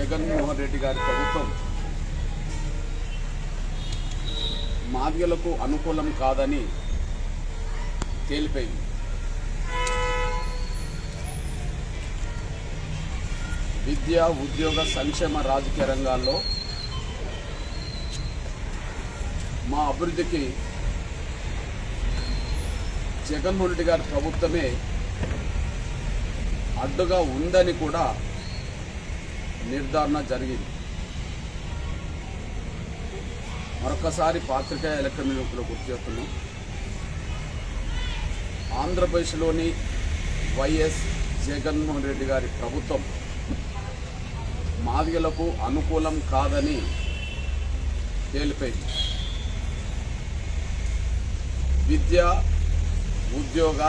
జగన్మోహన్ రెడ్డి గారి ప్రభుత్వం మాదిగలకు అనుకూలం కాదని తేలిపోయింది. విద్య ఉద్యోగ సంక్షేమ రాజకీయ రంగాల్లో మా అభివృద్ధికి జగన్మోహన్ రెడ్డి గారి ప్రభుత్వమే అడ్డుగా ఉందని కూడా నిర్ధారణ జరిగింది. మరొకసారి పాత్రికేయ ఎలక్ట్రానిక్లో గుర్తు చేస్తున్నాం. ఆంధ్రప్రదేశ్లోని వైఎస్ జగన్మోహన్ రెడ్డి గారి ప్రభుత్వం మాదిగలకు అనుకూలం కాదని తేలిపోయింది. విద్య ఉద్యోగ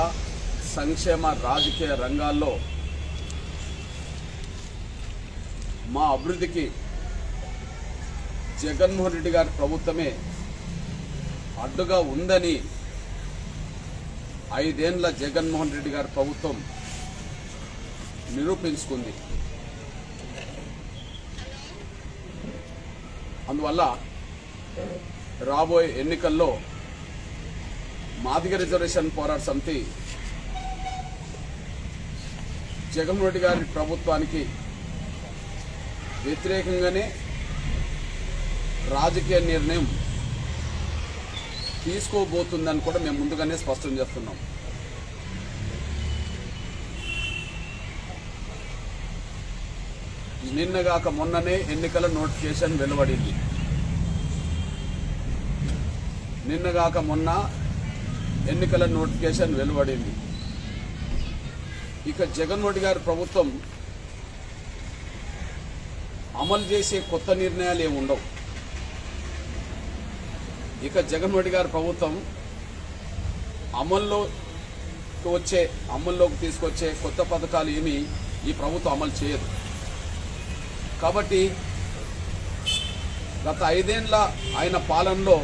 సంక్షేమ రాజకీయ రంగాల్లో మా అభివృద్ధికి జగన్మోహన్ రెడ్డి గారి ప్రభుత్వమే అడ్డుగా ఉందని ఐదేండ్ల జగన్మోహన్ రెడ్డి గారి ప్రభుత్వం నిరూపించుకుంది. అందువల్ల రాబోయే ఎన్నికల్లో మాదిగ రిజర్వేషన్ పోరాట సమితి జగన్మోహన్ రెడ్డి గారి ప్రభుత్వానికి వ్యతిరేకంగానే రాజకీయ నిర్ణయం తీసుకోబోతుందని కూడా మేము ముందుగానే స్పష్టం చేస్తున్నాం. నిన్నగాక మొన్ననే ఎన్నికల నోటిఫికేషన్ వెలువడింది. నిన్నగాక మొన్న ఎన్నికల నోటిఫికేషన్ వెలువడింది. ఇక జగన్మోహన్ గారి ప్రభుత్వం అమలు చేసే కొత్త నిర్ణయాలు ఏమి ఉండవు. ఇక జగన్మోహన్ రెడ్డి గారి ప్రభుత్వం అమల్లోకి వచ్చే అమల్లోకి తీసుకొచ్చే కొత్త పథకాలు ఏమి ఈ ప్రభుత్వం అమలు చేయదు. కాబట్టి గత ఐదేండ్ల ఆయన పాలనలో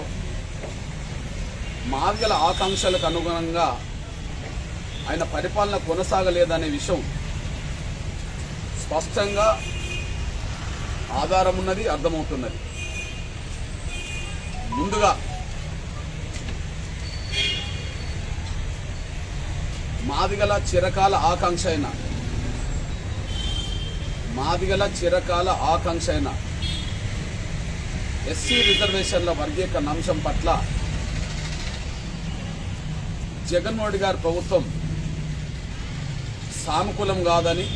మార్గల ఆకాంక్షలకు అనుగుణంగా ఆయన పరిపాలన కొనసాగలేదనే విషయం స్పష్టంగా ఆధారం ఉన్నది అర్థమవుతున్నది. ముందుగా మాదిగల చిరకాల ఆకాంక్ష అయిన మాదిగల చిరకాల ఆకాంక్ష అయిన ఎస్సీ రిజర్వేషన్ల వర్గీకరణ అంశం పట్ల జగన్మోహన్ గారి ప్రభుత్వం సానుకూలం కాదని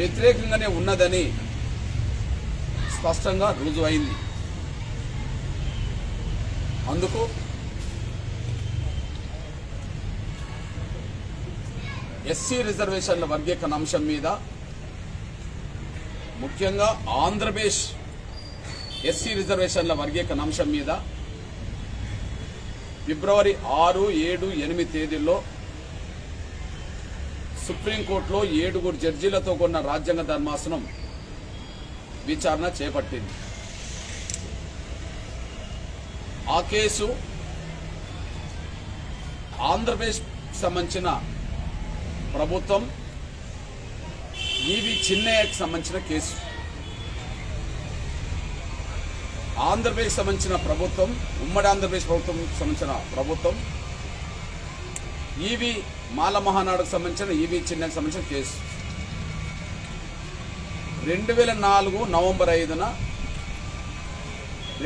వ్యతిరేకంగానే ఉన్నదని స్పష్టంగా రుజువైంది. అందుకు ఎస్సీ రిజర్వేషన్ల వర్గీకరణ అంశం మీద ముఖ్యంగా ఆంధ్రప్రదేశ్ ఎస్సీ రిజర్వేషన్ల వర్గీకరణ అంశం మీద ఫిబ్రవరి ఆరు ఏడు ఎనిమిది తేదీల్లో సుప్రీంకోర్టులో ఏడుగురు జడ్జీలతో కొన్న రాజ్యాంగ ధర్మాసనం విచారణ చేపట్టింది. ఆ కేసు ఆంధ్రప్రదేశ్ సంబంధించిన ప్రభుత్వం ఈవి చిన్నయ్యకి సంబంధించిన కేసు. ఆంధ్రప్రదేశ్ సంబంధించిన ప్రభుత్వం ఉమ్మడి ఆంధ్రప్రదేశ్ ప్రభుత్వం సంబంధించిన ప్రభుత్వం ఈవి మాల మహానాడుకు సంబంధించిన ఈవీ చిన్నకు సంబంధించిన కేసు. రెండు వేల నాలుగు నవంబర్ ఐదున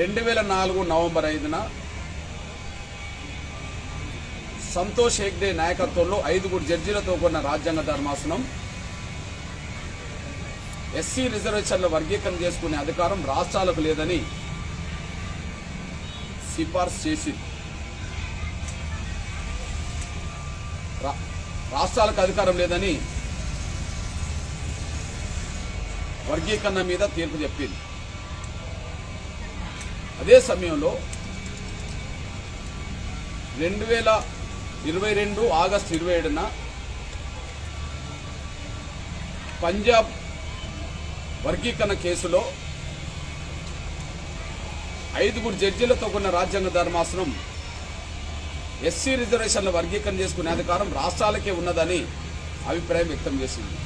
రెండు వేల నాలుగు నవంబర్ ఐదున సంతోష్ హెగ్డే నాయకత్వంలో ఐదుగురు జడ్జీలతో కూడిన రాజ్యాంగ ధర్మాసనం ఎస్సీ రిజర్వేషన్ల వర్గీకరణ చేసుకునే అధికారం రాష్ట్రాలకు లేదని సిఫార్సు చేసింది. రాష్ట్రాలకు అధికారం లేదని వర్గీకరణ మీద తీర్పు చెప్పింది. అదే సమయంలో రెండు వేల ఇరవై రెండు ఆగస్టు ఇరవై ఏడున పంజాబ్ వర్గీకరణ కేసులో ఐదుగురు జడ్జీలతో కూడిన రాజ్యాంగ ధర్మాసనం ఎస్సీ రిజర్వేషన్ల వర్గీకరణ చేసుకునే అధికారం రాష్ట్రాలకే ఉన్నదని అభిప్రాయం వ్యక్తం చేసింది.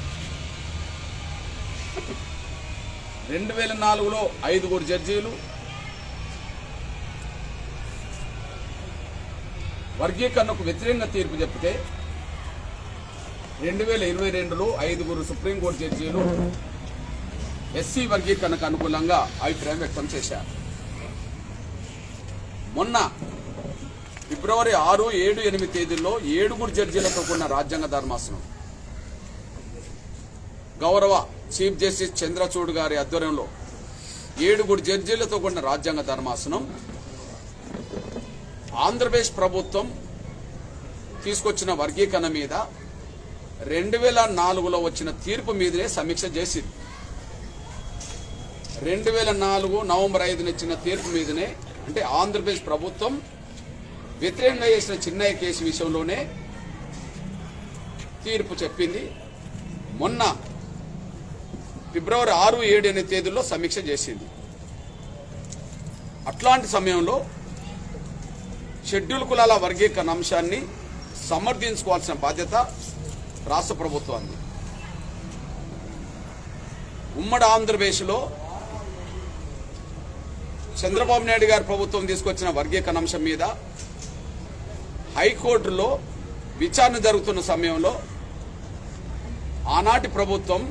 రెండు వేల నాలుగులో ఐదుగురు జడ్జీలు వర్గీకరణకు వ్యతిరేకంగా తీర్పు చెప్తే రెండు వేల ఇరవై రెండులో ఐదుగురు సుప్రీంకోర్టు జడ్జీలు ఎస్సీ వర్గీకరణకు అనుకూలంగా అభిప్రాయం వ్యక్తం చేశారు. మొన్న ఫిబ్రవరి ఆరు ఏడు ఎనిమిది తేదీల్లో ఏడుగురు జడ్జీలతో కూడిన రాజ్యాంగ ధర్మాసనం. గౌరవ చీఫ్ జస్టిస్ చంద్రచూడ్ గారి ఆధ్వర్యంలో ఏడుగురు జడ్జీలతో కూడిన రాజ్యాంగ ధర్మాసనం. ఆంధ్రప్రదేశ్ ప్రభుత్వం తీసుకొచ్చిన వర్గీకరణ మీద రెండు వేల నాలుగులో వచ్చిన తీర్పు మీదనే సమీక్ష చేసింది. రెండు వేల నాలుగు నవంబర్ ఐదున ఇచ్చిన తీర్పు మీదనే అంటే ఆంధ్రప్రదేశ్ ప్రభుత్వం వ్యతిరేకంగా చేసిన చిన్నయ్య కేసు విషయంలోనే తీర్పు చెప్పింది. మొన్న ఫిబ్రవరి ఆరు ఏడు ఎనిమిది తేదీల్లో సమీక్ష చేసింది. అట్లాంటి సమయంలో షెడ్యూల్ కులాల వర్గీకరణ అంశాన్ని సమర్థించుకోవాల్సిన బాధ్యత రాష్ట్ర ప్రభుత్వాన్ని ఉమ్మడి ఆంధ్రప్రదేశ్లో చంద్రబాబు నాయుడు గారి ప్రభుత్వం తీసుకొచ్చిన వర్గీకరణ అంశం మీద హైకోర్టులో విచారణ జరుగుతున్న సమయంలో ఆనాటి ప్రభుత్వం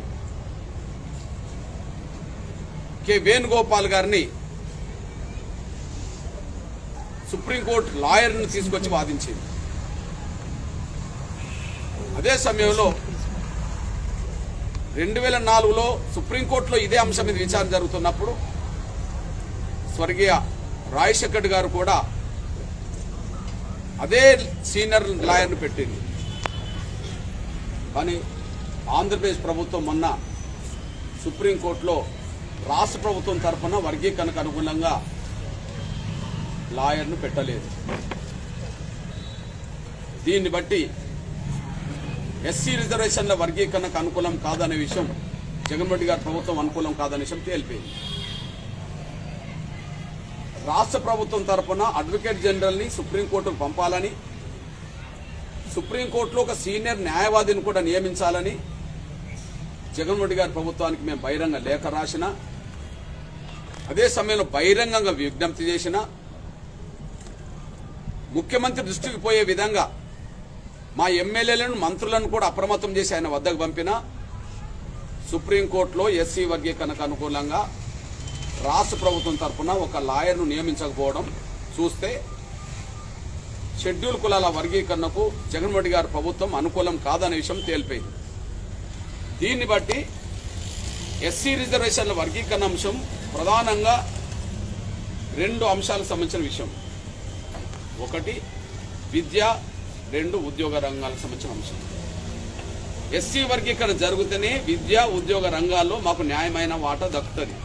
కె వేణుగోపాల్ గారిని సుప్రీంకోర్టు లాయర్ను తీసుకొచ్చి వాదించింది. అదే సమయంలో రెండు వేల నాలుగులో సుప్రీంకోర్టులో ఇదే అంశం మీద విచారణ జరుగుతున్నప్పుడు స్వర్గీయ రాజశేఖర్ గారు కూడా అదే సీనియర్ లాయర్ను పెట్టింది. కానీ ఆంధ్రప్రదేశ్ ప్రభుత్వం మొన్న సుప్రీంకోర్టులో రాష్ట్ర ప్రభుత్వం తరఫున వర్గీకరణకు అనుగుణంగా లాయర్ను పెట్టలేదు. దీన్ని బట్టి ఎస్సీ రిజర్వేషన్ల వర్గీకరణకు అనుకూలం కాదనే విషయం జగన్మోహన్ రెడ్డి గారి ప్రభుత్వం అనుకూలం కాదనే విషయం తేలిపోయింది. రాష్ట్ర ప్రభుత్వం తరపున అడ్వకేట్ జనరల్ని సుప్రీంకోర్టుకు పంపాలని సుప్రీంకోర్టులో ఒక సీనియర్ న్యాయవాదిని కూడా నియమించాలని జగన్మోహన్ రెడ్డి గారి ప్రభుత్వానికి మేము బహిరంగ లేఖ రాసిన అదే సమయంలో బహిరంగంగా విజ్ఞప్తి చేసిన ముఖ్యమంత్రి దృష్టికి పోయే విధంగా మా ఎమ్మెల్యేలను మంత్రులను కూడా అప్రమత్తం చేసి ఆయన వద్దకు పంపిన సుప్రీంకోర్టులో ఎస్సీ వర్గీకరణకు అనుకూలంగా రాష్ట్ర ప్రభుత్వం తరఫున ఒక లాయర్ను నియమించకపోవడం చూస్తే షెడ్యూల్ కులాల వర్గీకరణకు జగన్మోహన్ రెడ్డి గారి ప్రభుత్వం అనుకూలం కాదనే విషయం తేలిపోయింది. దీన్ని బట్టి ఎస్సీ రిజర్వేషన్ల వర్గీకరణ అంశం ప్రధానంగా రెండు అంశాలకు సంబంధించిన విషయం. ఒకటి విద్య రెండు ఉద్యోగ రంగాలకు సంబంధించిన అంశం. ఎస్సీ వర్గీకరణ జరుగుతేనే విద్య ఉద్యోగ రంగాల్లో మాకు న్యాయమైన వాటా దక్కుతుంది.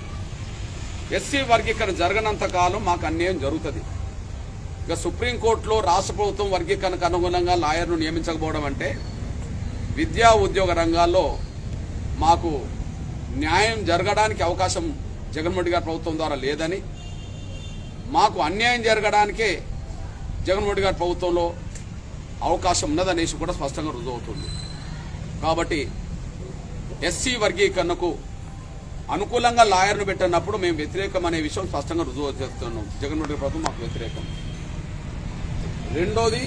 ఎస్సీ వర్గీకరణ జరగనంత కాలం మాకు అన్యాయం జరుగుతుంది. ఇక సుప్రీంకోర్టులో రాష్ట్ర ప్రభుత్వం వర్గీకరణకు అనుగుణంగా లాయర్ను నియమించకపోవడం అంటే విద్యా ఉద్యోగ రంగాల్లో మాకు న్యాయం జరగడానికి అవకాశం జగన్మోహన్ గారి ప్రభుత్వం ద్వారా లేదని మాకు అన్యాయం జరగడానికే జగన్మోహన్ గారి ప్రభుత్వంలో అవకాశం ఉన్నదనేసి కూడా స్పష్టంగా రుజువు అవుతుంది కాబట్టి ఎస్సీ వర్గీకరణకు అనుకూలంగా లాయర్ను పెట్టినప్పుడు మేము వ్యతిరేకం అనే విషయం స్పష్టంగా రుజువు చేస్తున్నాం. జగన్మోహన్ రెడ్డి ప్రభుత్వం మాకు వ్యతిరేకం. రెండోది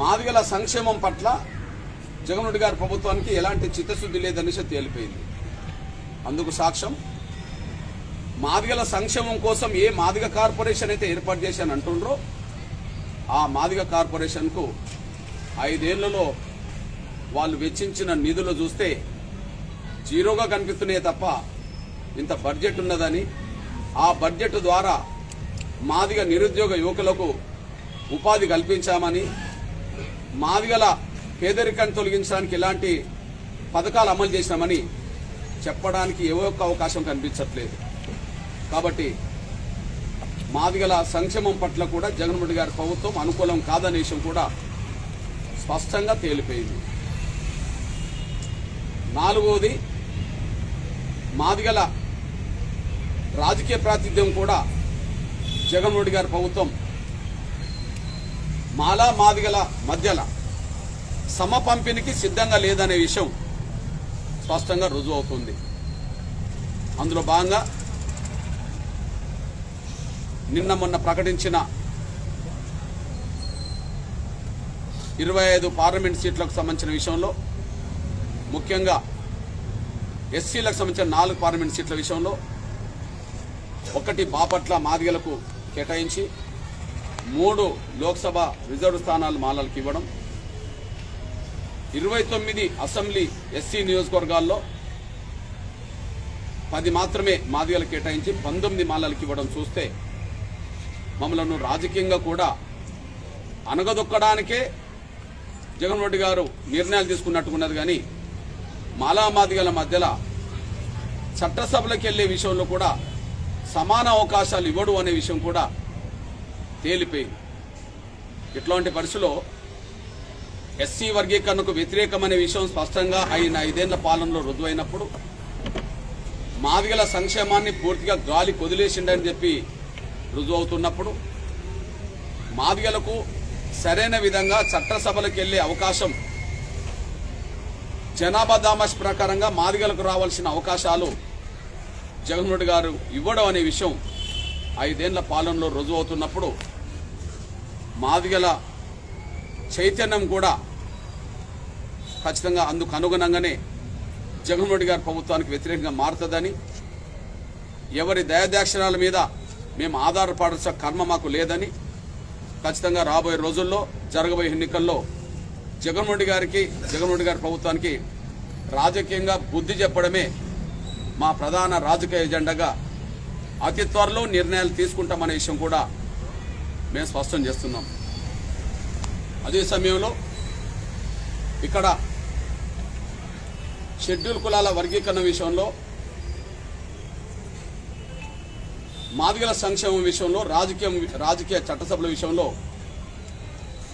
మాదిగల సంక్షేమం పట్ల జగన్మోహన్ రెడ్డి గారి ప్రభుత్వానికి ఎలాంటి చిత్తశుద్ధి లేదనేసి తేలిపోయింది. అందుకు సాక్ష్యం మాదిగల సంక్షేమం కోసం ఏ మాదిగ కార్పొరేషన్ అయితే ఏర్పాటు చేశాను అంటుండ్రో ఆ మాదిగ కార్పొరేషన్కు ఐదేళ్ళలో వాళ్ళు వెచ్చించిన నిధులు చూస్తే జీరోగా కనిపిస్తున్నాయి తప్ప ఇంత బడ్జెట్ ఉన్నదని ఆ బడ్జెట్ ద్వారా మాదిగ నిరుద్యోగ యువకులకు ఉపాధి కల్పించామని మాదిగల పేదరికాన్ని తొలగించడానికి ఇలాంటి పథకాలు అమలు చేశామని చెప్పడానికి ఏ ఒక్క అవకాశం కనిపించట్లేదు. కాబట్టి మాదిగల సంక్షేమం పట్ల కూడా జగన్మోహన్ గారి ప్రభుత్వం అనుకూలం కాదనే విషయం కూడా స్పష్టంగా తేలిపోయింది. నాలుగవది మాదిగల రాజకీయ ప్రాతినిధ్యం కూడా జగన్మోహన్ రెడ్డి గారి ప్రభుత్వం మాలా మాదిగల మధ్యల సమ పంపిణీకి సిద్ధంగా లేదనే విషయం స్పష్టంగా రుజువు అవుతుంది అందులో భాగంగా నిన్న మొన్న ప్రకటించిన ఇరవై ఐదు పార్లమెంట్ సీట్లకు సంబంధించిన విషయంలో ముఖ్యంగా ఎస్సీలకు సంబంధించిన నాలుగు పార్లమెంట్ సీట్ల విషయంలో ఒకటి బాపట్ల మాదిగలకు కేటాయించి మూడు లోక్సభ రిజర్వ్ స్థానాలు మాలలకు ఇవ్వడం ఇరవై తొమ్మిది అసెంబ్లీ ఎస్సీ నియోజకవర్గాల్లో పది మాత్రమే మాదిగలకు కేటాయించి పంతొమ్మిది మాలలకు ఇవ్వడం చూస్తే మమ్మలను రాజకీయంగా కూడా అనగదొక్కడానికే జగన్మోహన్ రెడ్డి గారు నిర్ణయాలు తీసుకున్నట్టుకున్నది కానీ మాలా మాదిగల మధ్యలో చట్టసభలకు వెళ్ళే విషయంలో కూడా సమాన అవకాశాలు ఇవ్వడు అనే విషయం కూడా తేలిపోయింది. ఇట్లాంటి పరిస్థితిలో ఎస్సీ వర్గీకరణకు వ్యతిరేకమనే విషయం స్పష్టంగా అయిన ఐదేళ్ళ పాలనలో రుజువైనప్పుడు మాదిగల సంక్షేమాన్ని పూర్తిగా గాలి కొదిలేసిండని చెప్పి రుజువవుతున్నప్పుడు మాదిగలకు సరైన విధంగా చట్టసభలకు వెళ్ళే అవకాశం జనాభా దామాష్ ప్రకారంగా మాదిగలకు రావాల్సిన అవకాశాలు జగన్మోహన్ రెడ్డి గారు ఇవ్వడం అనే విషయం ఐదేళ్ళ పాలనలో రుజువు అవుతున్నప్పుడు మాదిగల చైతన్యం కూడా ఖచ్చితంగా అందుకు అనుగుణంగానే జగన్మోహన్ రెడ్డి గారి ప్రభుత్వానికి వ్యతిరేకంగా మారుతుందని ఎవరి దయాదాక్షరాల మీద మేము ఆధారపడాల్సిన కర్మ మాకు లేదని ఖచ్చితంగా రాబోయే రోజుల్లో జరగబోయే ఎన్నికల్లో జగన్మోహన్ రెడ్డి గారికి జగన్మోహన్ రెడ్డి గారి ప్రభుత్వానికి రాజకీయంగా బుద్ధి చెప్పడమే మా ప్రధాన రాజకీయ ఎజెండాగా అతి త్వరలో నిర్ణయాలు తీసుకుంటామనే విషయం కూడా మేము స్పష్టం చేస్తున్నాం. అదే సమయంలో ఇక్కడ షెడ్యూల్ కులాల వర్గీకరణ విషయంలో మాదిగల సంక్షేమం విషయంలో రాజకీయం రాజకీయ చట్టసభల విషయంలో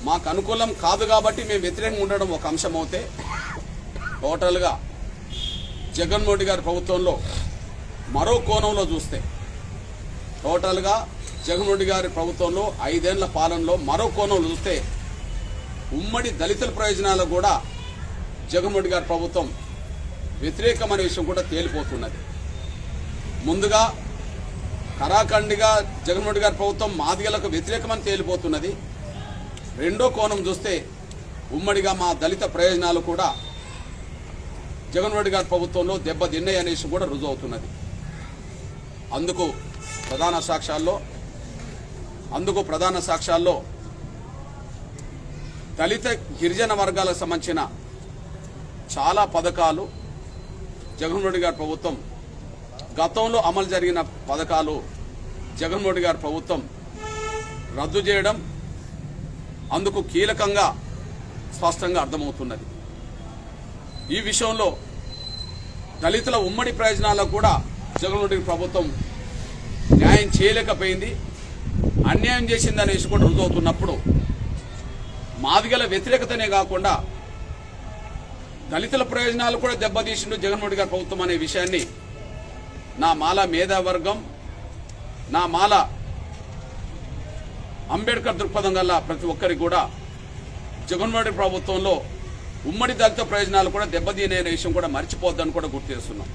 మాకు అనుకూలం కాదు కాబట్టి మేము వ్యతిరేకంగా ఉండడం ఒక అంశం అవుతే టోటల్గా జగన్మోహన్ రెడ్డి గారి ప్రభుత్వంలో మరో కోణంలో చూస్తే టోటల్గా జగన్మోహన్ రెడ్డి గారి ప్రభుత్వంలో ఐదేళ్ళ పాలనలో మరో కోణంలో చూస్తే ఉమ్మడి దళితుల ప్రయోజనాలు కూడా జగన్మోహన్ రెడ్డి గారి ప్రభుత్వం వ్యతిరేకమనే విషయం కూడా తేలిపోతున్నది. ముందుగా కరాఖండిగా జగన్మోహన్ రెడ్డి గారి ప్రభుత్వం మాదిగలకు వ్యతిరేకమని తేలిపోతున్నది. రెండో కోణం చూస్తే ఉమ్మడిగా మా దళిత ప్రయోజనాలు కూడా జగన్మోహన్ రెడ్డి గారి ప్రభుత్వంలో దెబ్బతిన్నాయి అనేసి కూడా రుజువు అవుతున్నది అందుకు ప్రధాన సాక్ష్యాల్లో అందుకు ప్రధాన సాక్ష్యాల్లో దళిత గిరిజన వర్గాలకు సంబంధించిన చాలా పథకాలు జగన్మోహన్ రెడ్డి గారి ప్రభుత్వం గతంలో అమలు జరిగిన పథకాలు జగన్మోహన్ గారి ప్రభుత్వం రద్దు చేయడం అందుకు కీలకంగా స్పష్టంగా అర్థమవుతున్నది. ఈ విషయంలో దళితుల ఉమ్మడి ప్రయోజనాలకు కూడా జగన్ రెడ్డి ప్రభుత్వం న్యాయం చేయలేకపోయింది. అన్యాయం చేసింది విషయం కూడా రుజువుతున్నప్పుడు మాదిగల వ్యతిరేకతనే కాకుండా దళితుల ప్రయోజనాలు కూడా దెబ్బతీసిండు జగన్మోహన్ గారి ప్రభుత్వం అనే విషయాన్ని నా మాల మేధావర్గం నా మాల అంబేద్కర్ దృక్పథం గల ప్రతి ఒక్కరికి కూడా జగన్మోహన్ ప్రభుత్వంలో ఉమ్మడి దళిత ప్రయోజనాలు కూడా దెబ్బతీనే విషయం కూడా మర్చిపోద్దని కూడా గుర్తు చేస్తున్నాం.